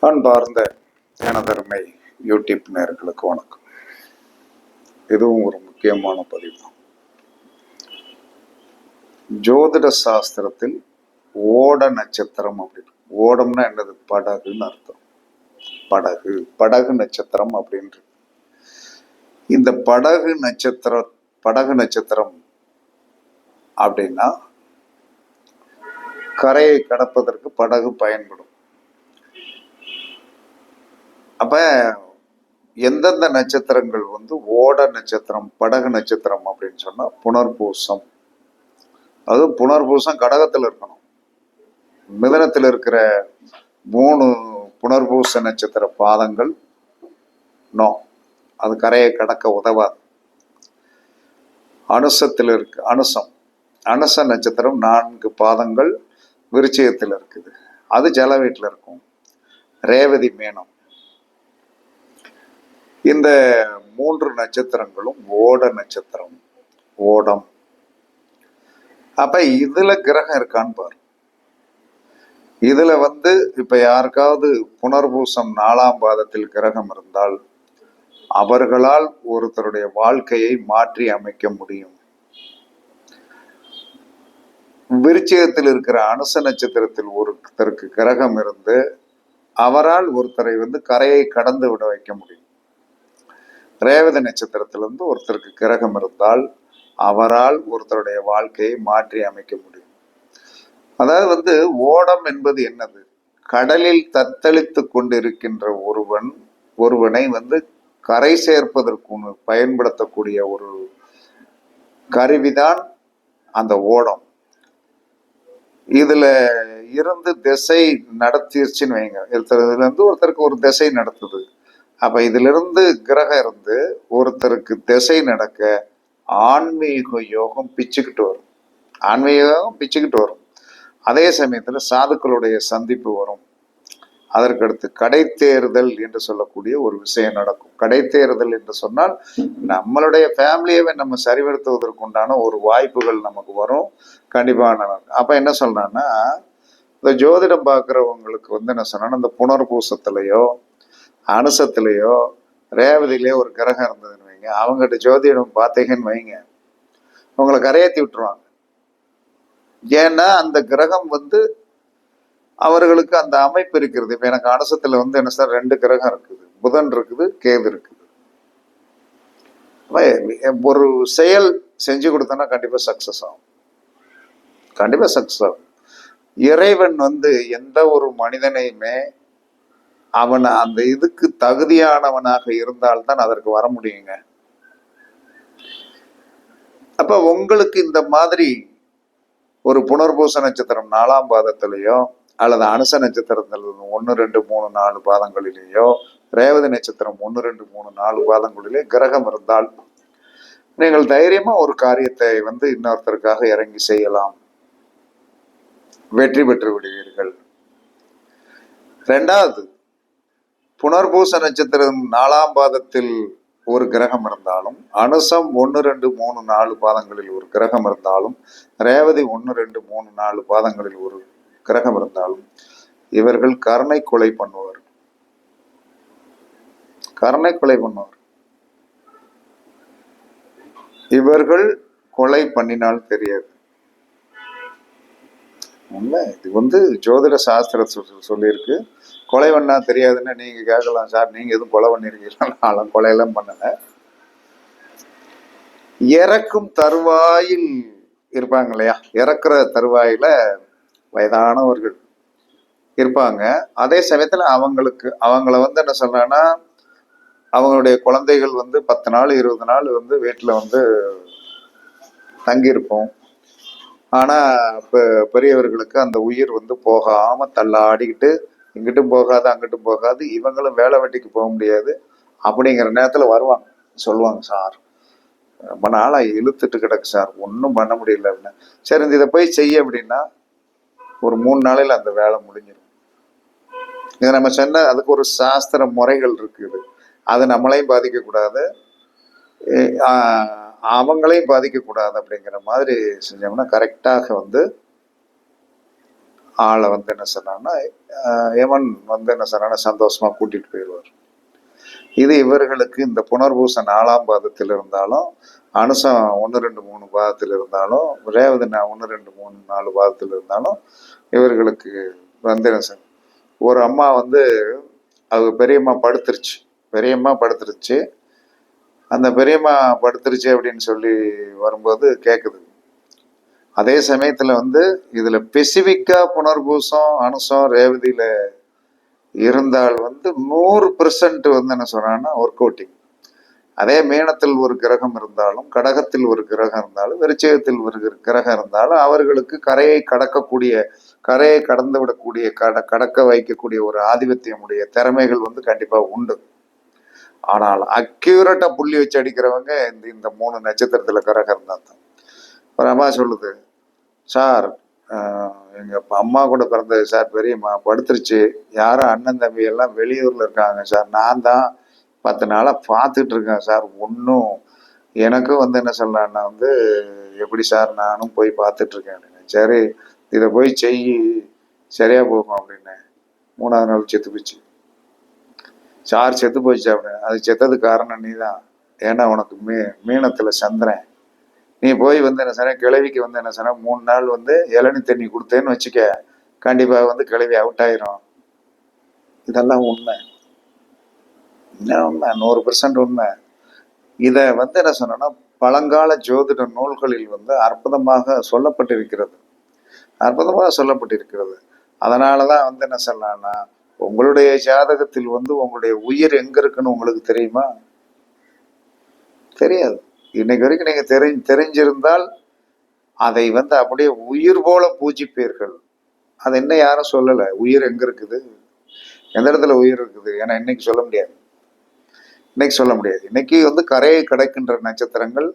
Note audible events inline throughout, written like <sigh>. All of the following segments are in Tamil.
அன்பார்ந்த எனதருமை யூடியூப் நேர்களுக்கு வணக்கம். இதுவும் ஒரு முக்கியமான பதிவு. தான் ஜோதிட சாஸ்திரத்தில் ஓட நட்சத்திரம் அப்படின்னு. ஓடம்னா என்னது? படகுன்னு அர்த்தம். படகு படகு நட்சத்திரம் அப்படின்றது இந்த படகு நட்சத்திர படகு நட்சத்திரம் அப்படின்னா கரையை கடப்பதற்கு படகு பயன்படும். அப்ப எந்தெந்த நட்சத்திரங்கள் வந்து ஓட நட்சத்திரம் படகு நட்சத்திரம் அப்படின்னு சொன்னா புனர்பூசம். அது புனர்பூசம் கடகத்தில் இருக்கணும். மிதனத்தில் இருக்கிற மூணு புனர்பூச நட்சத்திர பாதங்கள் நோ அது கரையை கடக்க உதவாது. அனுசத்தில் இருக்கு அனுசம். அனுச நட்சத்திரம் நான்கு பாதங்கள் விருச்சயத்தில் இருக்குது. அது ஜல வீட்டில் இருக்கும். ரேவதி மேனம். இந்த மூன்று நட்சத்திரங்களும் ஓட நட்சத்திரம். ஓடம். அப்ப இதுல கிரகம் இருக்கான்னு பாரு. இதுல வந்து இப்ப யாருக்காவது புனர்பூசம் நாலாம் பாதத்தில் கிரகம் இருந்தால் அவர்களால் ஒருத்தருடைய வாழ்க்கையை மாற்றி அமைக்க முடியும். விருச்சயத்தில் இருக்கிற அனுச நட்சத்திரத்தில் ஒருத்தருக்கு கிரகம் இருந்து அவரால் ஒருத்தரை வந்து கரையை கடந்து விட வைக்க முடியும். ரேவதி நட்சத்திரத்திலிருந்து ஒருத்தருக்கு கிரகம் இருந்தால் அவரால் ஒருத்தருடைய வாழ்க்கையை மாற்றி அமைக்க முடியும். அதாவது வந்து ஓடம் என்பது என்னது? கடலில் தத்தளித்து கொண்டிருக்கின்ற ஒருவன் ஒருவனை வந்து கரை சேர்ப்பதற்கு பயன்படுத்தக்கூடிய ஒரு கருவிதான் அந்த ஓடம். இதுல இருந்து திசை நடத்திருச்சுன்னு வைங்க. இதுல இருந்து ஒருத்தருக்கு ஒரு திசை நடத்துது. அப்போ இதிலிருந்து கிரகம் இருந்து ஒருத்தருக்கு திசை நடக்க ஆன்மீக யோகம் பிச்சுக்கிட்டு வரும். ஆன்மீக யோகம் பிச்சுக்கிட்டு வரும். அதே சமயத்தில் சாதுக்களுடைய சந்திப்பு வரும். அதற்கடுத்து கடைத்தேறுதல் என்று சொல்லக்கூடிய ஒரு விஷயம் நடக்கும். கடைத்தேறுதல் என்று சொன்னால் நம்மளுடைய ஃபேமிலியவே நம்ம சரிபடுத்துவதற்கு உண்டான ஒரு வாய்ப்புகள் நமக்கு வரும். கண்டிப்பான அப்போ என்ன சொல்கிறேன்னா இந்த ஜோதிடம் பார்க்குறவங்களுக்கு வந்து என்ன சொன்னால் இந்த புனர்பூசத்துலையோ அனுசத்துலேயோ ரேவதியிலேயோ ஒரு கிரகம் இருந்ததுன்னு வைங்க. அவங்ககிட்ட ஜோதிடம் பார்த்தீங்கன்னு வைங்க. உங்களை கரையேற்றி விட்டுருவாங்க. ஏன்னா அந்த கிரகம் வந்து அவர்களுக்கு அந்த அமைப்பு இருக்கிறது. இப்போ எனக்கு அனுசத்தில் வந்து என்ன சார் ரெண்டு கிரகம் இருக்குது. புதன் இருக்குது கேது இருக்குது. ஒரு செயல் செஞ்சு கொடுத்தோன்னா கண்டிப்பாக சக்ஸஸ் ஆகும். கண்டிப்பாக சக்ஸஸ் ஆகும். இறைவன் வந்து எந்த ஒரு மனிதனையுமே அவன் அந்த இதுக்கு தகுதியானவனாக இருந்தால்தான் அதற்கு வர முடியுங்க. அப்ப உங்களுக்கு இந்த மாதிரி ஒரு புனர்பூச நட்சத்திரம் நாலாம் பாதத்திலேயோ அல்லது அனுச நட்சத்திரத்தில் ஒன்று ரெண்டு மூணு நாலு பாதங்களிலேயோ ரேவதி நட்சத்திரம் ஒன்று ரெண்டு மூணு நாலு பாதங்களிலே கிரகம் இருந்தால் நீங்கள் தைரியமா ஒரு காரியத்தை வந்து இன்னொருத்தருக்காக இறங்கி செய்யலாம். வெற்றி பெற்று விடுவீர்கள். ரெண்டாவது புனர்பூச நட்சத்திரம் நாலாம் பாதத்தில் ஒரு கிரகம் இருந்தாலும் அனுசம் ஒன்று ரெண்டு மூணு நாலு பாதங்களில் ஒரு கிரகம் இருந்தாலும் ரேவதி ஒன்று ரெண்டு மூணு நாலு பாதங்களில் ஒரு கிரகம் இருந்தாலும் இவர்கள் கருணை கொலை பண்ணுவார். கருணை கொலை பண்ணுவார். இவர்கள் கொலை பண்ணினால் தெரியாது. உண்மை இது வந்து ஜோதிட சாஸ்திர சொல்லியிருக்கு. கொலை பண்ணா தெரியாதுன்னு நீங்க கேட்கலாம் சார். நீங்க எதுவும் கொலை பண்ணிருக்கீங்களா? <laughs> நான்லாம் கொலையெல்லாம் பண்ணல. இறக்கும் தருவாயில் இருப்பாங்க இல்லையா? இறக்குற தருவாயில வயதானவர்கள் இருப்பாங்க. அதே சமயத்துல அவங்களுக்கு அவங்கள வந்து என்ன சொல்றாங்கன்னா அவங்களுடைய குழந்தைகள் வந்து பத்து நாள் இருபது நாள் வந்து வீட்டில் வந்து தங்கியிருப்போம். ஆனால் இப்போ பெரியவர்களுக்கு அந்த உயிர் வந்து போகாமல் தள்ளாடிக்கிட்டு இங்கிட்டும் போகாது அங்கிட்டும் போகாது. இவங்களும் வேலை வெட்டிக்கு போக முடியாது. அப்படிங்கிற நேரத்தில் வருவாங்க. சொல்லுவாங்க சார் ரொம்ப நாளாக இழுத்துட்டு கிடக்கு சார். ஒன்றும் பண்ண முடியல. அப்படின்னு. சரி இந்த இதை போய் செய்ய அப்படின்னா ஒரு மூணு நாளையில் அந்த வேலை முடிஞ்சிடும் இது நம்ம சொன்ன அதுக்கு ஒரு சாஸ்திர முறைகள் இருக்குது அது நம்மளையும் பாதிக்கக்கூடாது. அவங்களையும் பாதிக்கக்கூடாது அப்படிங்கிற மாதிரி செஞ்சோம்னா கரெக்டாக வந்து ஆளை வந்து என்ன சொன்னான்னா யமன் வந்து என்ன சொன்னான்னா சந்தோஷமா கூட்டிட்டு போயிடுவார். இது இவர்களுக்கு இந்த புனர்பூச நாலாம் பாதத்தில் இருந்தாலும் அனுசம் ஒன்று ரெண்டு மூணு பாதத்தில் இருந்தாலும் ரேவதி நான் ஒன்று ரெண்டு மூணு நாலு பாதத்தில் இருந்தாலும் இவர்களுக்கு வந்து என்ன சொல் ஒரு அம்மா வந்து அது பெரியம்மா படுத்துருச்சு பெரியம்மா படுத்துருச்சு. அந்த பெரியம்மா படுத்துருச்சு அப்படின்னு சொல்லி வரும்போது கேட்குது அதே சமயத்தில் வந்து இதில் பெசிஃபிக்காக புனர்பூசம் அனுசம் ரேவதியில் இருந்தால் வந்து நூறு பெர்சன்ட் வந்து என்ன சொல்றாங்கன்னா ஒர்க் அவுட்டிங் அதே மீனத்தில் ஒரு கிரகம் இருந்தாலும் கடகத்தில் ஒரு கிரகம் இருந்தாலும் விருச்சகத்தில் ஒரு கிரகம் இருந்தாலும் அவர்களுக்கு கரையை கடக்கக்கூடிய கரையை கடந்து விடக்கூடிய கட கடக்க வைக்கக்கூடிய ஒரு ஆதிபத்தியமுடைய திறமைகள் வந்து கண்டிப்பாக உண்டு. ஆனால் அக்யூரேட்டாக புள்ளி வச்சு அடிக்கிறவங்க இந்த இந்த மூணு நட்சத்திரத்தில் கிரகம் இருந்தால் தான் ஒரு அம்மா சொல்லுது சார் எங்கள் அம்மா கூட பிறந்தது சார் பெரியம்மா படுத்துருச்சு. யாரும் அண்ணன் தம்பி எல்லாம் வெளியூரில் இருக்காங்க சார். நான் தான் பத்து நாளாக பார்த்துட்டு இருக்கேன் சார். ஒன்றும் எனக்கும் வந்து என்ன சொல்லலான்னா வந்து எப்படி சார் நானும் போய் பார்த்துட்ருக்கேன் அப்படின்னு. சரி இதை போய் செய். சரியாக போகும் அப்படின்னு மூணாவது நாள் செத்து போச்சு. சார் செத்து போச்சு அப்படின்னு அது செத்ததுக்கு காரணம் நீ தான் ஏன்னா உனக்கு மீ மீனத்தில் சந்திரன். நீ போய் வந்து என்ன சொன்ன? கிழவிக்கு வந்து என்ன சொன்ன? மூணு நாள் வந்து இளநி தண்ணி கொடுத்தேன்னு வச்சுக்க கண்டிப்பாக வந்து கிழவி அவுட் ஆயிரும். இதெல்லாம் உண்மை. என்ன உண்மை? நூறு பர்சன்ட் உண்மை. இதை வந்து என்ன சொன்னோன்னா பழங்கால ஜோதிட நூல்களில் வந்து அற்புதமாக சொல்லப்பட்டிருக்கிறது. அற்புதமாக சொல்லப்பட்டிருக்கிறது. அதனால தான் வந்து என்ன சொல்லலாம்னா உங்களுடைய ஜாதகத்தில் வந்து உங்களுடைய உயிர் எங்க இருக்குன்னு உங்களுக்கு தெரியுமா? தெரியாது. இன்னைக்கு வரைக்கும் நீங்கள் தெரி தெரிஞ்சிருந்தால் அதை வந்து அப்படியே உயிர் போல பூஜிப்பீர்கள். அது இன்னும் யாரும் சொல்லலை. உயிர் எங்கே இருக்குது? எந்த இடத்துல உயிர் இருக்குது? ஏன்னா இன்னைக்கு சொல்ல முடியாது. இன்னைக்கு சொல்ல முடியாது. இன்னைக்கு வந்து கரையை கிடைக்கின்ற நட்சத்திரங்கள்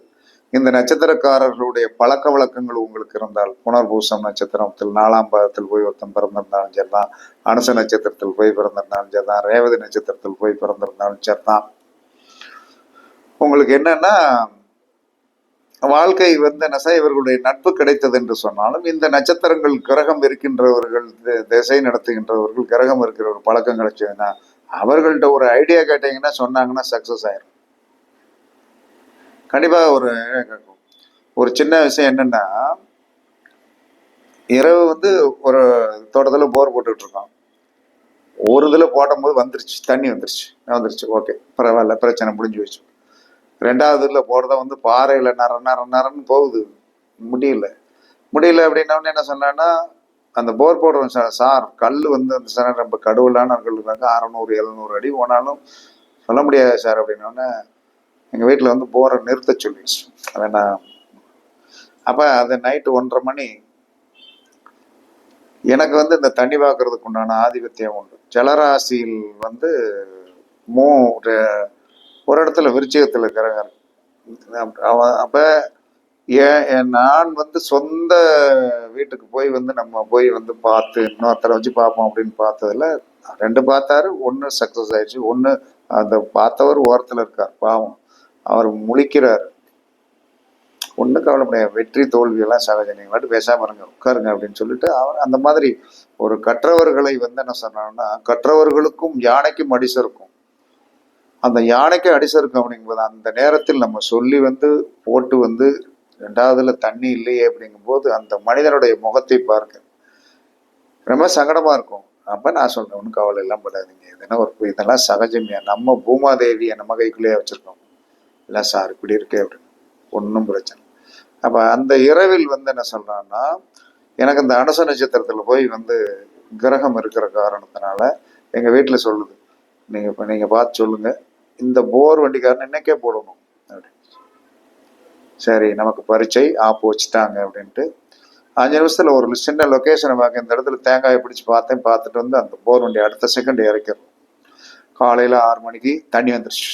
இந்த நட்சத்திரக்காரர்களுடைய பழக்க வழக்கங்கள் உங்களுக்கு இருந்தால் புனர்பூசம் நட்சத்திரத்தில் நாலாம் பாதத்தில் போய் ஒருத்தன் பிறந்திருந்தாலும் சரிதான் அனுச நட்சத்திரத்தில் போய் பிறந்திருந்தாலும் சரிதான் ரேவதி நட்சத்திரத்தில் போய் பிறந்திருந்தாலும் சரிதான். உங்களுக்கு என்னன்னா வாழ்க்கை வந்த நெசை இவர்களுடைய நட்பு கிடைத்தது என்று சொன்னாலும் இந்த நட்சத்திரங்கள் கிரகம் இருக்கின்றவர்கள் தி- திசை நடத்துகின்றவர்கள் கிரகம் இருக்கிற ஒரு பழக்கம் கிடைச்சதுன்னா அவர்கள்ட்ட ஒரு ஐடியா கேட்டீங்கன்னா சொன்னாங்கன்னா சக்சஸ் ஆயிரும். கண்டிப்பாக ஒரு ஒரு சின்ன விஷயம் என்னன்னா இரவு வந்து ஒரு தோட்டத்தில் போர் போட்டுக்கிட்டு இருக்கோம். ஒரு இதில் போடும்போது வந்துருச்சு தண்ணி வந்துருச்சு வந்துருச்சு ஓகே பரவாயில்ல பிரச்சனை முடிஞ்சு வச்சு ரெண்டாவது இதில் போகிறத வந்து பாறையில் நர நர நரன்னு போகுது. முடியல. முடியல அப்படின்ன என்ன சொன்னான்னா அந்த போர் போடுறோம் சார் சார் கல் வந்து அந்த சார் ரொம்ப கடுவலான கல் இருக்காங்க. அறநூறு எழுநூறு அடி போனாலும் சொல்ல முடியாது சார் அப்படின்னோடனே எங்கள் வீட்டில் வந்து போரை நிறுத்த சொல்லிடுச்சு. வேணாம் அப்போ அது நைட்டு ஒன்றரை மணி. எனக்கு வந்து இந்த தண்ணி பார்க்கறதுக்கு உண்டான ஆதிபத்தியம் உண்டு. ஜலராசியில் வந்து மூ ஒரு இடத்துல விருச்சிகத்தில் இருக்கிறாங்க. அவன் அப்போ ஏன் நான் வந்து சொந்த வீட்டுக்கு போய் வந்து நம்ம போய் வந்து பார்த்து இன்னொருத்தரை வச்சு பார்ப்போம் அப்படின்னு பார்த்ததுல ரெண்டு பார்த்தாரு ஒன்று சக்ஸஸ் ஆயிடுச்சு ஒன்று அந்த பார்த்தவர் ஓரத்தில் இருக்கார் பாவம். அவர் முழிக்கிறார். ஒன்றும் கவலைப்படைய வெற்றி தோல்வியெல்லாம் சகஜம். நீங்கள் மட்டும் பேசாமல் இருங்க உட்காருங்க அப்படின்னு சொல்லிட்டு அவர் அந்த மாதிரி ஒரு கற்றவர்களை வந்து என்ன சொன்னாங்கன்னா கற்றவர்களுக்கும் யானைக்கும் அடிசருக்கும் அந்த யானைக்கு அடிசருக்கும் அப்படிங்கும்போது அந்த நேரத்தில் நம்ம சொல்லி வந்து போட்டு வந்து ரெண்டாவதுல தண்ணி இல்லையே அப்படிங்கும்போது அந்த மனிதனுடைய முகத்தை பார்க்க ரொம்ப சங்கடமா இருக்கும். அப்ப நான் சொல்றேன் ஒன்றும் கவலை எல்லாம் படாதீங்க இதெல்லாம் ஒரு இதெல்லாம் சகஜமே. நம்ம பூமாதேவியை நம்ம கைக்குள்ளேயே வச்சிருக்கோம். இல்லை சார் இப்படி இருக்கே அப்படின்னு. ஒன்றும் பிரச்சனை அப்ப அந்த இரவில் வந்து என்ன சொல்றான்னா எனக்கு இந்த அனுச நட்சத்திரத்துல போய் வந்து கிரகம் இருக்கிற காரணத்தினால எங்க வீட்டுல சொல்லுது. நீங்க இப்ப நீங்க பார்த்து சொல்லுங்க. இந்த போர் வண்டிக்காரன் இன்னைக்கே போடணும். அப்படின்னு சரி நமக்கு பரீட்சை ஆப்பு வச்சுட்டாங்க அப்படின்ட்டு அஞ்சு நிமிஷத்தில் ஒரு சின்ன லொக்கேஷனை பார்க்க இந்த இடத்துல தேங்காயை பிடிச்சி பார்த்தேன் பார்த்துட்டு வந்து அந்த போர் வண்டி அடுத்த செகண்ட் இறக்கிறோம் காலையில் ஆறு மணிக்கு தண்ணி வந்துருச்சு.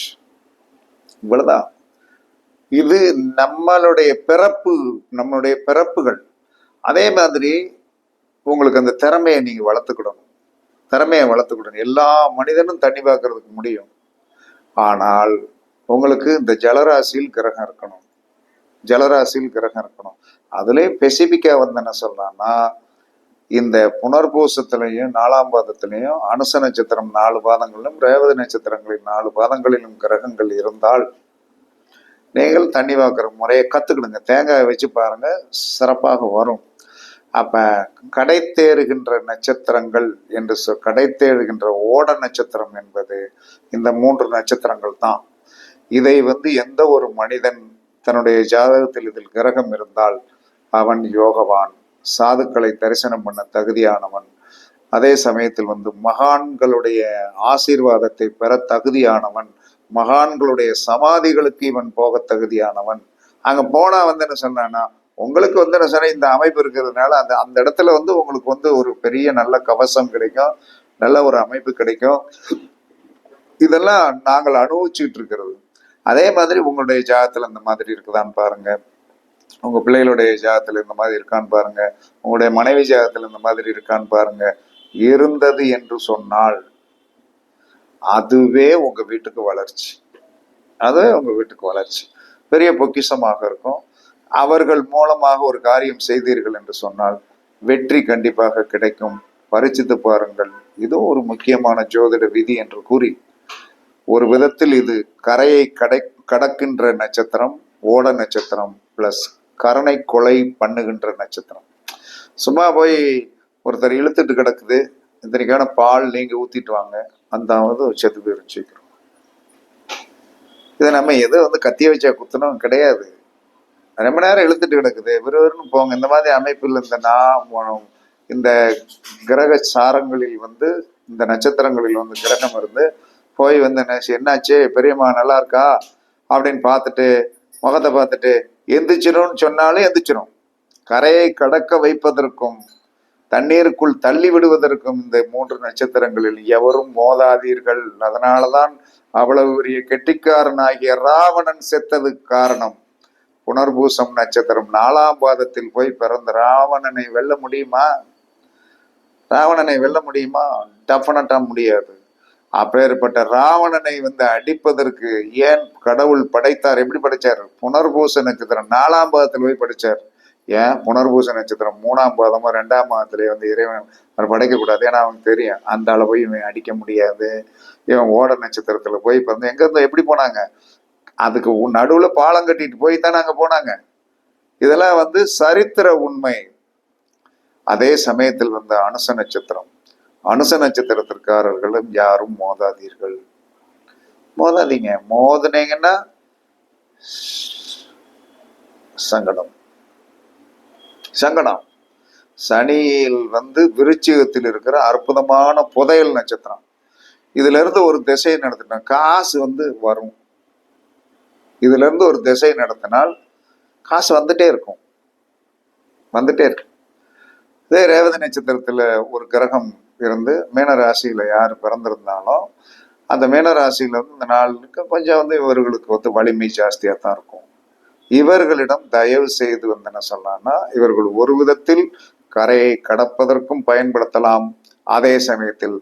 இவ்வளோதான் இது நம்மளுடைய பிறப்பு நம்மளுடைய பிறப்புகள். அதே மாதிரி உங்களுக்கு அந்த திறமையை நீங்கள் வளர்த்துக்கிடணும். திறமையை வளர்த்துக்கிடணும். எல்லா மனிதனும் தண்ணி பார்க்கறதுக்கு முடியும். ஆனால் உங்களுக்கு இந்த ஜலராசியில் கிரகம் இருக்கணும். ஜலராசியில் கிரகம் இருக்கணும். அதுலேயே பெசிபிக்கா வந்து என்ன சொல்றான்னா இந்த புனர்பூசத்திலையும் நாலாம் பாதத்திலையும் அனுச நட்சத்திரம் நாலு பாதங்களிலும் ரேவதி நட்சத்திரங்களின் நாலு பாதங்களிலும் கிரகங்கள் இருந்தால் நீங்கள் தண்ணி வாக்குற முறையை கற்றுக்கிடுங்க தேங்காயை வச்சு பாருங்க சிறப்பாக வரும். அப்ப கடை தேறுகின்ற நட்சத்திரங்கள் என்று சொ கடை தேறுகின்ற ஓட நட்சத்திரம் என்பது இந்த மூன்று நட்சத்திரங்கள் தான். இதை வந்து எந்த ஒரு மனிதன் தன்னுடைய ஜாதகத்தில் இதில் கிரகம் இருந்தால் அவன் யோகவான். சாதுக்களை தரிசனம் பண்ண தகுதியானவன். அதே சமயத்தில் வந்து மகான்களுடைய ஆசீர்வாதத்தை பெற தகுதியானவன். மகான்களுடைய சமாதிகளுக்கு இவன் போக தகுதியானவன். அங்க போனா வந்து என்ன சொன்னான்னா உங்களுக்கு வந்து என்ன சொன்ன இந்த அமைப்பு இருக்கிறதுனால அந்த அந்த இடத்துல வந்து உங்களுக்கு வந்து ஒரு பெரிய நல்ல கவசம் கிடைக்கும் நல்ல ஒரு அமைப்பு கிடைக்கும். இதெல்லாம் நாங்கள் அனுபவிச்சுட்டு இருக்கிறது. அதே மாதிரி உங்களுடைய ஜாதத்துல இந்த மாதிரி இருக்குதான்னு பாருங்க. உங்கள் பிள்ளைகளுடைய ஜாதத்துல இந்த மாதிரி இருக்கான்னு பாருங்க. உங்களுடைய மனைவி ஜாதத்துல இந்த மாதிரி இருக்கான்னு பாருங்க. இருந்தது என்று சொன்னால் அதுவே உங்கள் வீட்டுக்கு வளர்ச்சி. அதுவே உங்கள் வீட்டுக்கு வளர்ச்சி. பெரிய பொக்கிஷமாக இருக்கும். அவர்கள் மூலமாக ஒரு காரியம் செய்தீர்கள் என்று சொன்னால் வெற்றி கண்டிப்பாக கிடைக்கும். பரிச்சித்து பாருங்கள். இது ஒரு முக்கியமான ஜோதிட விதி என்று கூறி ஒரு விதத்தில் இது கரையை கடை கடக்கின்ற நட்சத்திரம் ஓட நட்சத்திரம் பிளஸ் கரணை கொலை பண்ணுகின்ற நட்சத்திரம். சும்மா போய் ஒருத்தர் இழுத்துட்டு கிடக்குது. இத்தனைக்கான பால் நீங்க ஊத்திட்டு வாங்க. அந்த வந்து செத்து போயிரும் சீக்கிரம். இதை நம்ம எதை வந்து கத்திய வச்சா குத்தணும்? கிடையாது. ரொம்ப நேரம் இழுத்துட்டு கிடக்குது. விறுவிறுன்னு போங்க. இந்த மாதிரி அமைப்பில் இந்த நான் இந்த கிரக சாரங்களில் வந்து இந்த நட்சத்திரங்களில் வந்து கிரகம் இருந்து போய் வந்து என்ன என்னாச்சு? பெரியம்மா நல்லா இருக்கா? அப்படின்னு பார்த்துட்டு முகத்தை பார்த்துட்டு எந்திரிச்சிடும்னு சொன்னாலும் எந்திரிச்சிடும் கரையை கடக்க வைப்பதற்கும் தண்ணீருக்குள் தள்ளி விடுவதற்கும் இந்த மூன்று நட்சத்திரங்களில் எவரும் மோதாதீர்கள். அதனாலதான் அவ்வளவு பெரிய கெட்டிக்காரனாகிய ராவணன் செத்ததுக்கு காரணம். புனர்பூசம் நட்சத்திரம் நாலாம் பாதத்தில் போய் பிறந்த ராவணனை வெல்ல முடியுமா? ராவணனை வெல்ல முடியுமா? டெஃபினட்டா முடியாது. அப்பேற்பட்ட ராவணனை வந்து அடிப்பதற்கு ஏன் கடவுள் படைத்தார்? எப்படி படைச்சார்? புனர்பூச நட்சத்திரம் நாலாம் பாதத்தில் போய் படைச்சார். ஏன்? புனர்பூச நட்சத்திரம் மூணாம் பாதமோ ரெண்டாம் பாதத்திலே வந்து இறைவன் அவர் படைக்கக்கூடாது ஏன்னா அவனுக்கு தெரியும் அந்த அளவு இவன் அடிக்க முடியாது. இவன் ஓட நட்சத்திரத்துல போய் பிறந்து எங்க இருந்து எப்படி போனாங்க? அதுக்கு நடுவுல பாலம் கட்டிட்டு போய் தான் அங்க போனாங்க. இதெல்லாம் வந்து சரித்திர உண்மை. அதே சமயத்தில் வந்த அனுச நட்சத்திரம். அனுச நட்சத்திரத்திற்காரர்களும் யாரும் மோதாதீர்கள். மோதாதீங்க. மோதினீங்கன்னா சங்கடம். சங்கடம். சனியில் வந்து விருச்சிகத்தில் இருக்கிற அற்புதமான புதையல் நட்சத்திரம். இதுல இருந்து ஒரு திசையை நடத்தினா காசு வந்து வரும். இதுலேருந்து ஒரு திசை நடத்தினால் காசு வந்துட்டே இருக்கும். வந்துட்டே இருக்கும் இதே ரேவதி நட்சத்திரத்தில் ஒரு கிரகம் இருந்து மீன யார் பிறந்திருந்தாலும் அந்த மீன ராசியில வந்து இந்த நாளுக்கு கொஞ்சம் வந்து இவர்களுக்கு வந்து வலிமை ஜாஸ்தியாக தான் இருக்கும். இவர்களிடம் தயவு செய்து வந்து என்ன சொல்லலாம்னா இவர்கள் ஒரு விதத்தில் கரையை கடப்பதற்கும் பயன்படுத்தலாம். அதே சமயத்தில்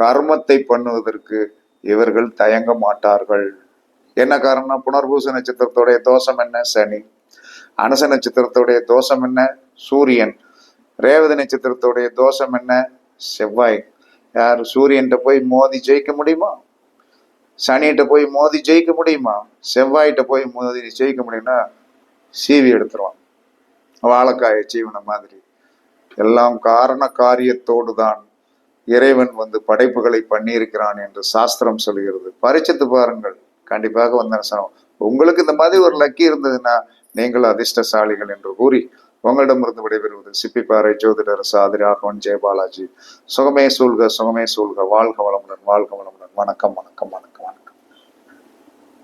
கர்மத்தை பண்ணுவதற்கு இவர்கள் தயங்க மாட்டார்கள். என்ன காரணம் புனர்பூச நட்சத்திரத்துடைய தோஷம் என்ன? சனி. அனச நட்சத்திரத்துடைய தோஷம் என்ன? சூரியன். ரேவதி நட்சத்திரத்துடைய தோஷம் என்ன? செவ்வாய். யார் சூரியன்கிட்ட போய் மோதி ஜெயிக்க முடியுமா? சனிகிட்ட போய் மோதி ஜெயிக்க முடியுமா? செவ்வாய்கிட்ட போய் மோதி ஜெயிக்க முடியும்னா சீவி எடுத்துருவான். வாழைக்காய சீவன மாதிரி. எல்லாம் காரண காரியத்தோடு தான் இறைவன் வந்து படைப்புகளை பண்ணியிருக்கிறான் என்று சாஸ்திரம் சொல்கிறது. பரிச்சத்து பாருங்கள். கண்டிப்பாக வந்து உங்களுக்கு இந்த மாதிரி ஒரு லக்கி இருந்ததுன்னா நீங்கள் அதிர்ஷ்டசாலிகள் என்று கூறி உங்களிடமிருந்து விடைபெறுவது சிப்பிப்பாறை ஜோதிடர் சாதி ராகவன் ஜெயபாலாஜி. சுகமே சூழ்க சுகமே சூழ்க. வாழ்க வளமுடன் வாழ்க வளமுடன். வணக்கம் வணக்கம் வணக்கம்.